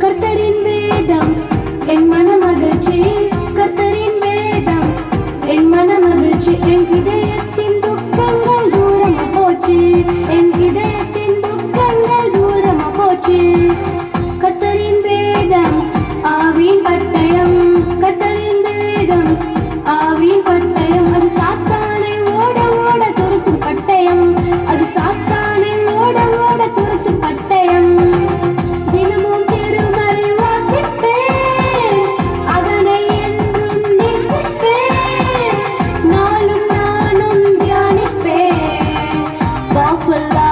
கர்த்தரின் வேதம் என் மன மகிழ்ச்சி off a lot.